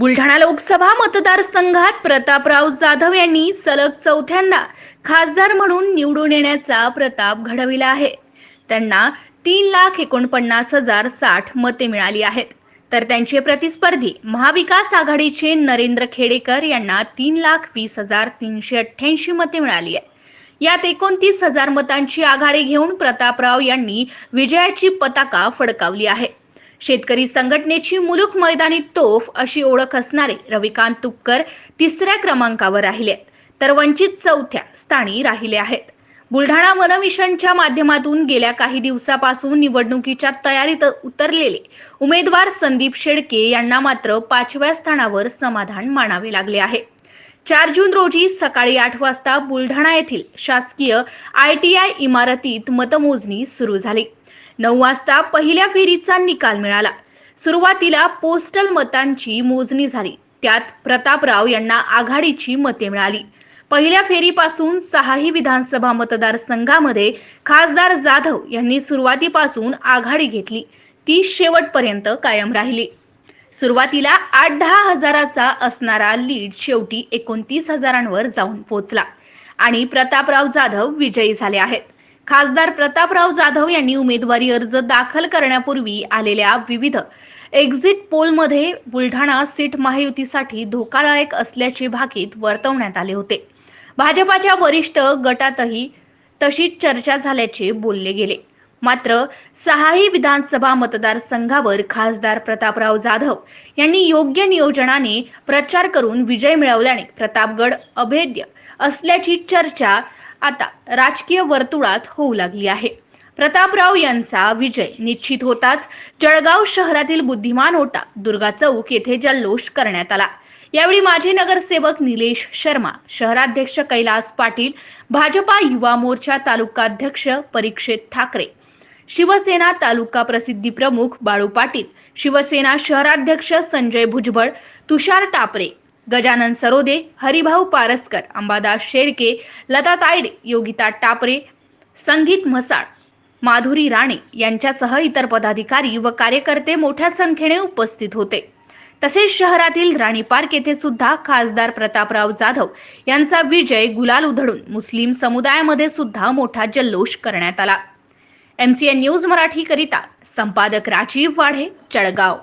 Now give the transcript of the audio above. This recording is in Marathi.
बुलढाणा लोकसभा मतदारसंघात प्रतापराव जाधव यांनी सलग चौथ्यांदा खासदार म्हणून निवडून येण्याचा प्रताप घडविला आहे. त्यांना तीन लाख एकोणपन्नास हजार साठ मते मिळाली आहेत. तर त्यांचे प्रतिस्पर्धी महाविकास आघाडीचे नरेंद्र खेडेकर यांना तीन लाख वीस हजार तीनशे अठ्ठ्याऐंशी मते मिळाली आहे यात एकोणतीस हजार मतांची आघाडी घेऊन प्रतापराव यांनी विजयाची पताका फडकावली आहे. शेतकरी संघटनेची मुलुक मैदानी तोफ अशी ओळख असणारे रविकांत तुपकर तिसऱ्या क्रमांकावर राहिले आहेत. तर वंचित चौथ्या स्थानी राहिले आहेत. बुलढाणा वनमिशनच्या माध्यमातून गेल्या काही दिवसापासून निवडणुकीच्या तयारीत उतरलेले उमेदवार संदीप शेळके यांना मात्र पाचव्या स्थानावर समाधान मानावे लागले आहे. चार जून रोजी सकाळी आठ वाजता बुलढाणा येथील शासकीय आय टी आय इमारतीत मतमोजणी सुरू झाली. नऊ वाजता पहिल्या फेरीचा निकाल मिळाला. सुरुवातीला पोस्टल मतांची मोजणी झाली. त्यात प्रतापराव यांना आघाडीची मते मिळाली. पहिल्या फेरीपासून सहाही विधानसभा मतदारसंघामध्ये खासदार जाधव यांनी सुरुवातीपासून आघाडी घेतली. ती शेवटपर्यंत कायम राहिली. सुरुवातीला आठ दहा हजाराचा असणारा लीड शेवटी एकोणतीस हजारांवर जाऊन पोचला. आणि प्रतापराव जाधव विजयी झाले आहेत. खासदार प्रतापराव जाधव यांनी उमेदवारी अर्ज दाखल करण्यापूर्वी आलेल्या विविध एक्झिट पोलमध्ये बुलढाणा सीट महायुतीसाठी धोकादायक असल्याचे भाकीत वर्तवण्यात आले होते. भाजपाच्या वरिष्ठ गटातही तशीच चर्चा झाल्याचे बोलले गेले. मात्र सहाही विधानसभा मतदारसंघावर खासदार प्रतापराव जाधव यांनी योग्य नियोजनाने प्रचार करून विजय मिळवल्याने प्रतापगड अभेद्य असल्याची चर्चा आता राजकीय वर्तुळात होऊ लागली आहे. प्रतापराव यांचा विजय निश्चित होताच जळगाव शहरातील बुद्धिमान होता दुर्गा चौक येथे जल्लोष करण्यात आला. यावेळी माजी नगरसेवक निलेश शर्मा शहराध्यक्ष कैलास पाटील भाजपा युवा मोर्चा तालुकाध्यक्ष परीक्षित ठाकरे शिवसेना तालुका प्रसिद्धी प्रमुख बाळू पाटील शिवसेना शहराध्यक्ष संजय भुजबळ तुषार टापरे गजानन सरोदे हरिभाऊ पारसकर अंबादास शेळके लता तायडे योगिता टापरे संगीत म्हसाळ माधुरी राणे यांच्यासह इतर पदाधिकारी व कार्यकर्ते मोठ्या संख्येने उपस्थित होते. तसेच शहरातील राणी पार्क येथे सुद्धा खासदार प्रतापराव जाधव यांचा विजय गुलाल उधळून मुस्लिम समुदायामध्ये सुद्धा मोठा जल्लोष करण्यात आला. एमसीएन न्यूज मराठी करिता संपादक राजीव वाढे जळगाव.